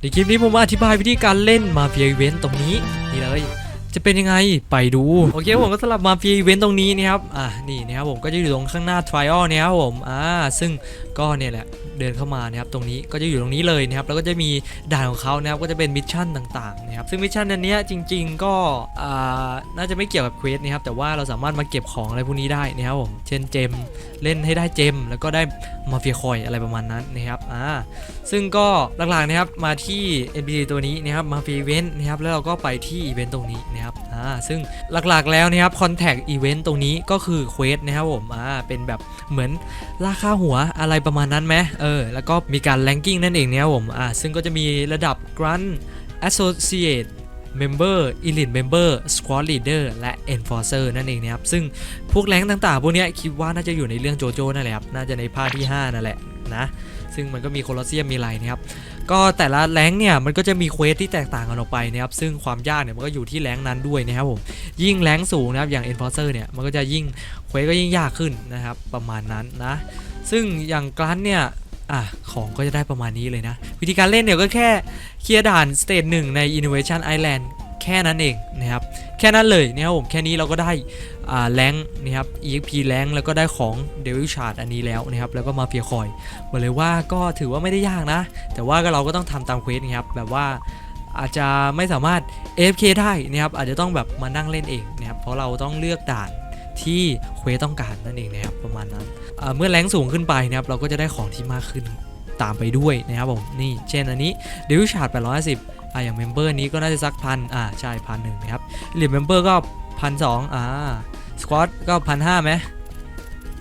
ในคลิปนี้ผมอธิบายวิธีการเล่นมาเฟียอีเวนต์ตรงนี้ นี่เลย จะเป็นยังไงไปดูโอเคผมก็สลับมาฟีเวนต์ตรงนี้นะครับอะนี่นะครับผมก็จะอยู่ตรงข้างหน้า trial เนี่ยครับผมอ่าซึ่งก็เนี่ยแหละเดินเข้ามานะครับตรงนี้ก็จะอยู่ตรงนี้เลยนะครับแล้วก็จะมีด่านของเขานะครับก็จะเป็นมิชชั่นต่างๆนะครับซึ่งมิชชั่นอันนี้จริง ๆ ก็อ่าน่าจะไม่เกี่ยวกับเควสนะครับแต่ว่าเราสามารถมาเก็บของอะไรพวกนี้ได้นะครับผมเช่นเจมเล่นให้ได้เจม แล้วก็ได้มาเฟียคอยอะไรประมาณนั้นนะครับอ่าซึ่งก็หลักๆนะครับมาที่ NPC ตัวนี้นะครับมาฟีเวนต์นะครับแล้วเราก็ไปที่อีเวนต์ตรงนี้นะครับอ่าซึ่งหลักๆแล้วนะครับคอนแทคอีเวนต์ตรงนี้ก็คือเควสนะครับผมอ่าเป็นแบบเหมือนราคาหัวอะไรประมาณนั้นไหมเออแล้วก็มีการแรงกิ้งนั่นเองนะครับผมอ่าซึ่งก็จะมีระดับ Grunt Associate Member Elite Member Squad Leader และ Enforcer นั่นเองนะครับ ซึ่งพวกแรงต่างๆ พวกนี้คิดว่าน่าจะอยู่ในเรื่องโจโจ้นั่นแหละครับ น่าจะในภาคที่ 5 นั่นแหละนะ ซึ่งมันก็มีโคลอสเซียมมีอะไรนะครับ ก็แต่ละแรงเนี่ยมันก็จะมีเควสที่แตกต่างกันออกไปนะครับซึ่งความยากเนี่ยมันก็อยู่ที่แรงนั้นด้วยนะครับผมยิ่งแรงสูงนะครับอย่าง Enforcer เนี่ยมันก็จะยิ่งเควสก็ยิ่งยากขึ้นนะครับประมาณนั้นนะซึ่งอย่างกลันเนี่ยอะของก็จะได้ประมาณนี้เลยนะ วิธีการเล่นเนี่ยก็แค่เคลียร์ด่านสเตจหนึ่งใน Innovation Island ค่นั้นเองนะครับแค่นั้นเลยนะครับผมแค่นี้เราก็ได้อ่าแรงนะครับ EXP แรงแล้วก็ได้ของ Devil Shard อันนี้แล้วนะครับแล้วก็มาเฟียคอยบอกเลยว่าก็ถือว่าไม่ได้ยากนะ แต่ว่าเราก็ต้องทำตามเควสนะครับแบบว่าอาจจะไม่สามารถ AFK ได้นะครับอาจจะต้องแบบมานั่งเล่นเองนะครับเพราะเราต้องเลือกด่านที่เควสต้องการนั่นเองนะครับประมาณนั้นเมื่อแรงสูงขึ้นไปนะครับเราก็จะได้ของที่มากขึ้นตามไปด้วยนะครับผมนี่เช่นอันนี้ Devil Shard 850 อ่าอย่างเมมเบอร์นี้ก็น่าจะสักพันอ่าใช่พันหนึ่งนะครับหรือเมมเบอร์ก็พันสองอ่าสควอตก็พันห้าไหม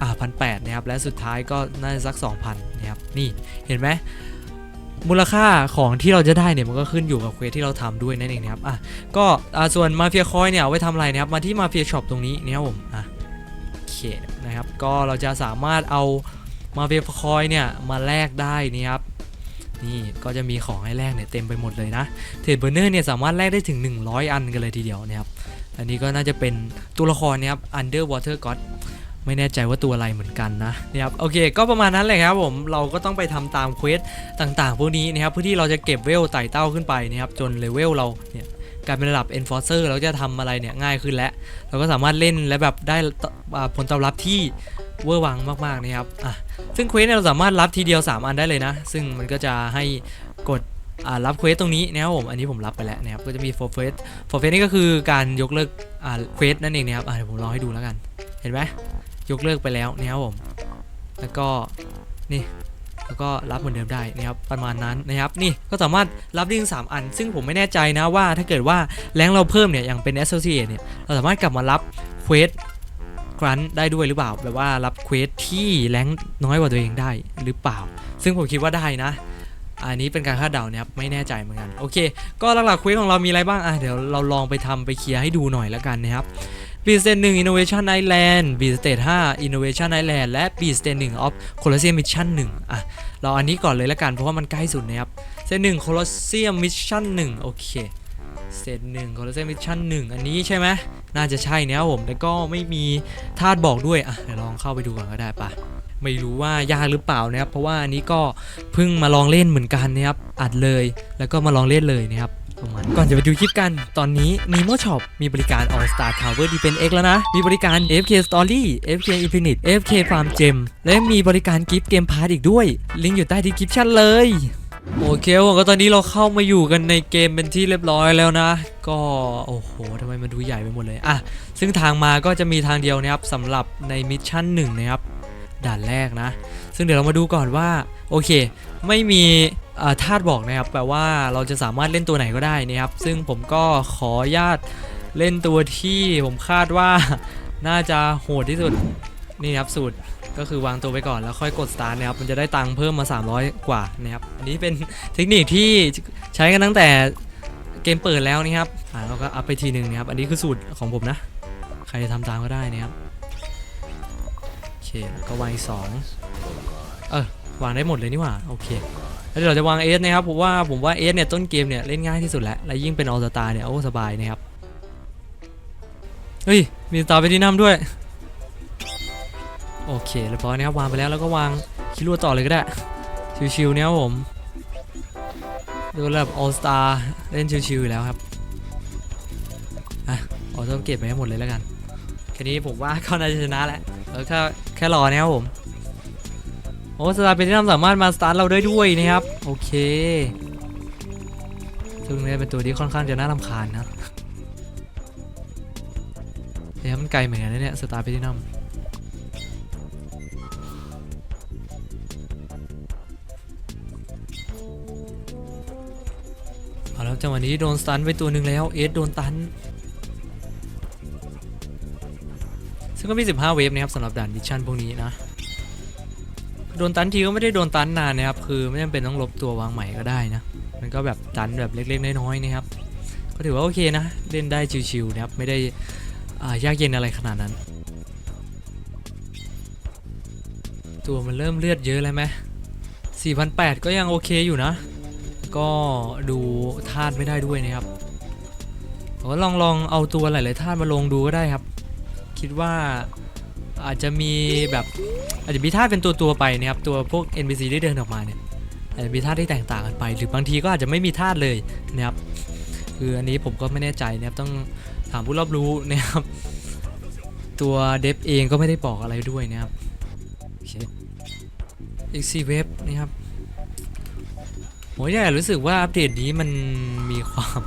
อ่าพันแปดนะครับ และสุดท้ายก็น่าจะสัก2,000นนะครับ นี่เห็นไหมมูลค่าของที่เราจะได้เนี่ยมันก็ขึ้นอยู่กับเควสที่เราทำด้วยนั่นเองนะครับอะก็อ่าส่วนมาเฟียคอยเนี่ยเอาไว้ทำอะไรนะครับมาที่มาเฟียช็อปตรงนี้นะครับผมอะโอเคนะครับก็เราจะสามารถเอามาเฟียคอยเนี่ยมาแลกได้นี่ครับ นี่ก็จะมีของให้แลกเนี่ยเต็มไปหมดเลยนะเทรดเบอร์เนอร์เนี่ยสามารถแลกได้ถึง 100 อันกันเลยทีเดียวนะครับอันนี้ก็น่าจะเป็นตัวละครนะครับ Underwater God ไม่แน่ใจว่าตัวอะไรเหมือนกันนะนะครับโอเค ก็ประมาณนั้นเลยครับผมเราก็ต้องไปทำตามเควสต่างๆ พวกนี้นะครับเพื่อที่เราจะเก็บเวลไต่เต้าขึ้นไปนะครับจนเลเวลเราเนี่ยกลายเป็นระดับ Enforcer เราจะทำอะไรเนี่ยง่ายขึ้นแล้ว เราก็สามารถเล่นและแบบได้ผลตอบรับที่ เวอร์วังมากๆนะครับอะซึ่งเควสเนี่ยเราสามารถรับทีเดียว 3 อันได้เลยนะ ซึ่งมันก็จะให้กดอ่ารับเควสตรงนี้นะครับผม อันนี้ผมรับไปแล้วนะครับ ก็จะมี for f a c e for f a c e นี่ก็คือการยกเลิกอ่าเควสนั่นเองนะครับอะเดี๋ยวผมลอให้ดูแล้วกัน เห็นไหมยกเลิกไปแล้วนะครับผม แล้วก็นี่แล้วก็รับเหมือนเดิมได้นะครับประมาณนั้นนะครับนี่ก็สามารถรับได้ถึงสามอัน ซึ่งผมไม่แน่ใจนะว่าถ้าเกิดว่าแรงเราเพิ่มเนี่ยอย่างเป็น associate เนี่ยเราสามารถกลับมารับเควส กรันได้ด้วยหรือเปล่าแบบว่ารับเควสที่แรงน้อยกว่าตัวเองได้หรือเปล่า ซึ่งผมคิดว่าได้นะ อันนี้เป็นการคาดเดานะครับไม่แน่ใจเหมือนกันโอเค ก็หลักๆเควสของเรามีอะไรบ้างอะเดี๋ยวเราลองไปทำไปเคลียร์ให้ดูหน่อยแล้วกันนะครับ B State 1 Innovation Island B State 5 Innovation Island แลนด์และ B State 1 of Colosseum Mission 1อะเราอันนี้ก่อนเลยแล้วกันเพราะว่ามันใกล้สุดนะครับ State 1 Colosseum Mission 1โอเค State 1 Colosseum Mission 1อันนี้ใช่ไหมน่าจะใช่นะครับผมแล้วก็ไม่มีธาตุบอกด้วยอะเดี๋ยวลองเข้าไปดูก่อนก็ได้ปะไม่รู้ว่ายากหรือเปล่านะครับ เพราะว่าอันนี้ก็เพิ่งมาลองเล่นเหมือนกันนะครับอัดเลย แล้วก็มาลองเล่นเลยนะครับประมาณก่อนจะไปดูคลิปกัน ตอนนี้ Nemo Shop มีบริการ All Star Tower Defense X แล้วนะ มีบริการ FK Story FK Infinite FK Farm Gem และมีบริการกิฟต์เกมพาร์ตอีกด้วย ลิงก์อยู่ใต้ดีคริปชั่นเลย โอเคผมก็ตอนนี้เราเข้ามาอยู่กันในเกมเป็นที่เรียบร้อยแล้วนะ ก็โอ้โหทำไมมันดูใหญ่ไปหมดเลยอะซึ่งทางมาก็จะมีทางเดียวนะครับสำหรับในมิชชั่นหนึ่งนะครับด่านแรกนะ ซึ่งเดี๋ยวเรามาดูก่อนว่าโอเค ไม่มีอ่าธาตุบอกนะครับแปลว่าเราจะสามารถเล่นตัวไหนก็ได้นะครับ ซึ่งผมก็ขออนุญาตเล่นตัวที่ผมคาดว่าน่าจะโหดที่สุดนี่ครับสูตร ก็คือวางตัวไปก่อนแล้วค่อยกดสตาร์ทนะครับ มันจะได้ตังค์เพิ่มมา 300 กว่านะครับ อันนี้เป็นเทคนิคที่ใช้กันตั้งแต่เกมเปิดแล้วนะครับ อ่าเราก็อัพไปทีหนึ่งนะครับ อันนี้คือสูตรของผมนะ ใครจะทำตามก็ได้นะครับ โอเค แล้วก็วางอีกสองเออวางได้หมดเลยนี่หว่า โอเคแล้วเดี๋ยวเราจะวางเอสนะครับ ผมว่าผมว่าเอสเนี่ยต้นเกมเนี่ยเล่นง่ายที่สุดแล้ว และยิ่งเป็นออสตาเนี่ยโอ้สบายนะครับ เฮ้ย มีสตาร์ไปที่น้ำด้วย โอเคเรียบร้อยนะครับวางไปแล้วแล้วก็วางคิรัวต่อเลยก็ได้ ชิวๆเนี่ยผมดูระดับ All Star เล่นชิวๆอยู่แล้วครับอะเอาต้เก็บไปให้หมดเลยแล้วกันแค่นี้ผมว่าเขาน่าจะชนะแล้วแล้วแค่แค่รอนะครับผมโอ้สตาร์เป็นที่ทำสามารถมาสตาร์เราได้ด้วยนะครับ โอเคซึ่งเนี่ยเป็นตัวที่ค่อนข้างจะน่ารำคาญนะเนี่ยมันไกลเหมือนกันนะเนี่ยสตาร์เป็นที่นำ จังหวะนี้โดนสตันไปตัวหนึ่งแล้วเอสโดนตัน ซึ่งก็มี 15 เวฟนะครับสำหรับด่านมิชชั่นพวกนี้นะ โดนตันทีก็ไม่ได้โดนตันนานนะครับ คือไม่จำเป็นต้องลบตัววางใหม่ก็ได้นะ มันก็แบบตันแบบเล็กๆน้อยๆนะครับ ก็ถือว่าโอเคนะ เล่นได้ชิวๆนะครับ ไม่ได้ายากเย็นอะไรขนาดนั้น ตัวมันเริ่มเลือดเยอะแล้วไหม4,800ก็ยังโอเคอยู่นะ ก็ดูธาตุไม่ได้ด้วยนะครับผมว่าลองลองเอาตัวหลายๆธาตุมาลงดูก็ได้ครับ คิดว่าอาจจะมีแบบอาจจะมีธาตุเป็นตัวตัวไปนะครับตัวพวก NPC ที่เดินออกมาเนี่ยอาจจะมีธาตุที่แตกต่างกันไป หรือบางทีก็อาจจะไม่มีธาตุเลยนะครับคืออันนี้ผมก็ไม่แน่ใจนะครับต้องถามผู้รอบรู้นะครับ ตัวเดฟเองก็ไม่ได้บอกอะไรด้วยนะครับโอเคอีก4เว็บนะครับ ผมเนี่รู้สึกว่าอัปเดตนี้มันมีความ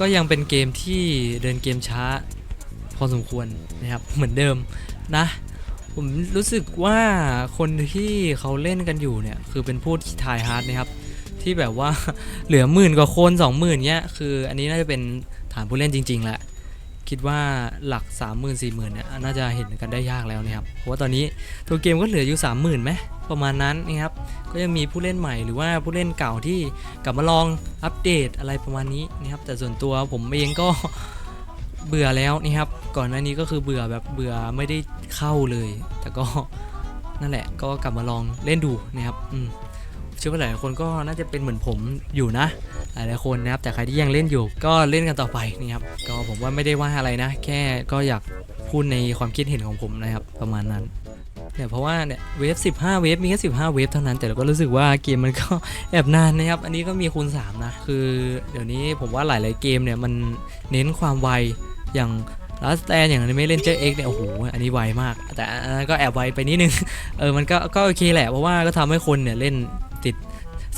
ก็ยังเป็นเกมที่เดินเกมช้า พอสมควรนะครับ เหมือนเดิมนะ ผมรู้สึกว่าคนที่เขาเล่นกันอยู่เนี่ย คือเป็นผู้ที่ทายฮาร์ดนะครับ ที่แบบว่าเหลือหมื่นกว่าคนสองหมื่นเนี้ยคืออันนี้น่าจะเป็นฐานผู้เล่นจริงๆแหละ คิดว่าหลัก 3 0 0 0 0 4 0,000เนี่ยน่าจะเห็นกันได้ยากแล้วนะครับเพราะว่าตอนนี้ตัวเกมก็เหลืออยู่ 30,000ไหมประมาณนั้นนะครับก็ยังมีผู้เล่นใหม่หรือว่าผู้เล่นเก่าที่กลับมาลองอัปเดตอะไรประมาณนี้นะครับแต่ส่วนตัวผมเองก็เบื่อแล้วนี่ครับก่อนหน้านี้ก็คือเบื่อแบบเบื่อไม่ได้เข้าเลย แต่ก็นั่นแหละก็กลับมาลองเล่นดูนะครับอืม เชื่อว่าหลายคนก็น่าจะเป็นเหมือนผมอยู่นะหลายๆคนนะครับแต่ใครที่ยังเล่นอยู่ ก็เล่นกันต่อไปนะครับก็ผมว่าไม่ได้ว่าอะไรนะ แค่ก็อยากพูดในความคิดเห็นของผมนะครับประมาณนั้นเนี่ยเพราะว่าเนี่ยเวฟ15 เวฟมีแค่15 เวฟเท่านั้น แต่เราก็รู้สึกว่าเกมมันก็แอบนานนะครับ อันนี้ก็มีคูณ 3 นะ คือเดี๋ยวนี้ผมว่าหลาย ๆ เกมเนี่ยมันเน้นความไว อย่างลัสแตนอย่างไม่เล่นเจอเอ็กเนี่ยโอ้โห อันนี้ไวมาก แต่ก็แอบไวไปนิดนึง เออ มันก็ก็โอเคแหละ เพราะว่าก็ทำให้คนเนี่ยเล่น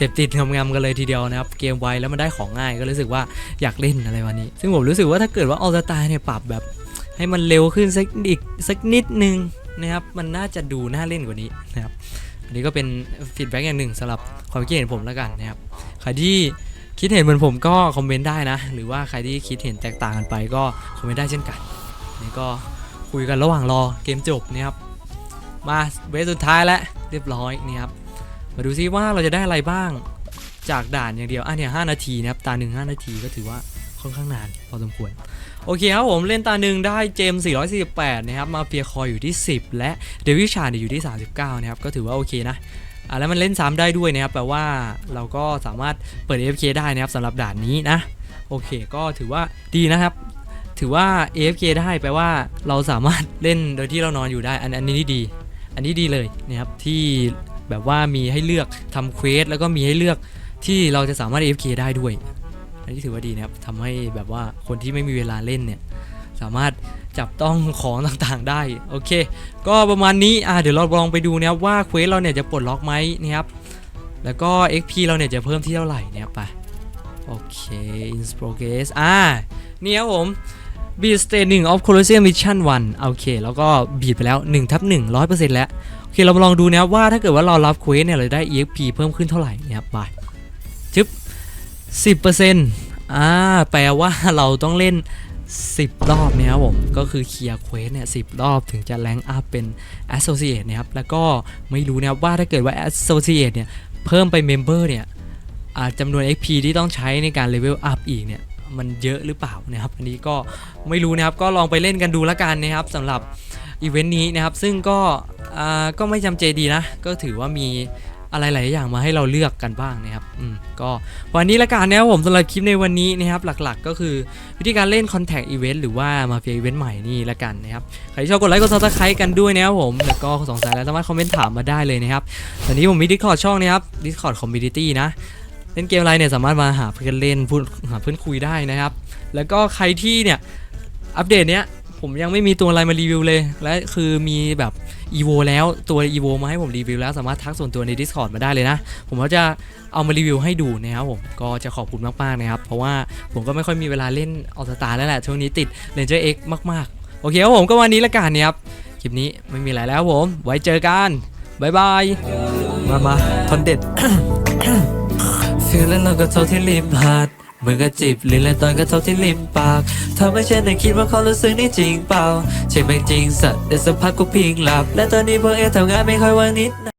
เสพติดงำๆกันเลยทีเดียวนะครับ เกมไวแล้วมันได้ของง่ายก็รู้สึกว่าอยากเล่นอะไรวันนี้ ซึ่งผมรู้สึกว่าถ้าเกิดว่าออสตาเนี่ยปรับแบบ ให้มันเร็วขึ้นสักอีกสักนิดนึงนะครับ มันน่าจะดูน่าเล่นกว่านี้นะครับอันนี้ก็เป็นฟีดแบ็กอย่างหนึ่งสำหรับความคิดเห็นผมแล้วกันนะครับใครที่คิดเห็นเหมือนผมก็คอมเมนต์ได้นะ หรือว่าใครที่คิดเห็นแตกต่างกันไปก็คอมเมนต์ได้เช่นกันนี่ก็คุยกันระหว่างรอเกมจบนะครับมาเวสสุดท้ายแล้วเรียบร้อยนี่ครับ มาดูซิว่าเราจะได้อะไรบ้าง จากด่านอย่างเดียวอะเนี่ยหนาทีนะครับตาหนึ่งห้านาทีก็ถือว่าค่อนข้างนานพอสมควร โอเคครับผมเล่นตาหนึ่งได้เจมส์448 นะครับ มาเฟียคอยอยู่ที่ 10 และเดวิชาเนี่ยอยู่ที่ 39 นะครับ ก็ถือว่าโอเคนะอะแล้วมันเล่นซ้ำได้ด้วยนะครับแปลว่าเราก็สามารถเปิด AFK ได้นะครับสำหรับด่านนี้นะ โอเคก็ถือว่าดีนะครับ ถือว่า AFK ได้แปลว่าเราสามารถเล่นโดยที่เรานอนอยู่ได้ อันอันนี้นี่ดี อันนี้ดีเลยนะครับที่ แบบว่ามีให้เลือกทำเควสแล้วก็มีให้เลือกที่เราจะสามารถ AFK ได้ด้วย อันนี้ถือว่าดีนะครับทำให้แบบว่าคนที่ไม่มีเวลาเล่นเนี่ยสามารถจับต้องของต่างๆได้ โอเค ก็ประมาณนี้อ่าเดี๋ยวเราลองไปดูนะครับว่าเควสเราเนี่ยจะปลดล็อกไหมนะครับ แล้วก็ XP เราเนี่ยจะเพิ่มที่เท่าไหร่นะครับไปโอเค in progress อ่านี่ครับผม beat stage 1 of Colosseum mission 1 โอเค แล้วก็บีดไปแล้ว1ทับ1 100%แล้ว อเคเรามาลองดูนะครับว่าถ้าเกิดว่าเรารับเควสเนี่ยเราได้ EXP เพิ่มขึ้นเท่าไหร่นะครับไปจึ๊บ10%อ่าแปลว่าเราต้องเล่น 10 รอบนี่ยครับผมก็คือเคลียร์เควสเนี่ยสิรอบถึงจะแรงอัพเป็น Associate นะครับแล้วก็ไม่รู้นะครับว่าถ้าเกิดว่า Associate เนี่ยเพิ่มไป Member เนี่ยจำนวน XP ที่ต้องใช้ในการ Level Up อีกเนี่ยมันเยอะหรือเปล่านะครับ อันนี้ก็ไม่รู้นะครับก็ลองไปเล่นกันดูล้วกันนะครับสำหรับ อีเวนต์นี้นะครับ ซึ่งก็ก็ไม่จำเจดีนะ ก็ถือว่ามีอะไรหลายอย่างมาให้เราเลือกกันบ้างนะครับ อืม ก็วันนี้ละกันนะครับผมสำหรับคลิปในวันนี้นะครับ หลักๆ ก็คือวิธีการเล่น Contact Event หรือว่ามาเฟียอีเวนต์ใหม่นี่ละกันนะครับ ใครที่ชอบกดไลค์กดซับสไครต์กันด้วยนะครับผม แล้วก็สงสัยแล้วสามารถคอมเมนต์ถามมาได้เลยนะครับ ตอนนี้ผมมี Discord ช่องนะครับ Discord Community นะในล่นเกมอะไรเนี่ยสามารถมาหาเพื่อนเล่นพูดหาเพื่อนคุยได้นะครับ แล้วก็ใครที่เนี่ยอัปเดตเนี้ย ผมยังไม่มีตัวอะไรมารีวิวเลย และคือมีแบบ EVO แล้วตัว EVO มาให้ผมรีวิวแล้วสามารถทักส่วนตัวใน Discord มาได้เลยนะ ผมก็จะเอามารีวิวให้ดูนะครับผมก็จะขอบคุณมากๆนะครับ เพราะว่าผมก็ไม่ค่อยมีเวลาเล่นออสตาแล้วแหละ ช่วงนี้ติด Ranger X มากๆ โอเคครับผมก็วันนี้ละกันเนี่ยครับคลิปนี้ไม่มีอะไรแล้วผม ไว้เจอกันบายบายมามาทนเด็ดฟีลแล้ว เหมือนกับจีบลิ้นและตอนก็เท่าที่ริมปากทำให้ฉันได้คิดว่าความรู้สึกนี่จริงเปล่าใช่ไหมจริงสัตว์แต่สักพักก็พิงหลับ และตอนนี้พวกเอทำงานไม่ค่อยว่างนิด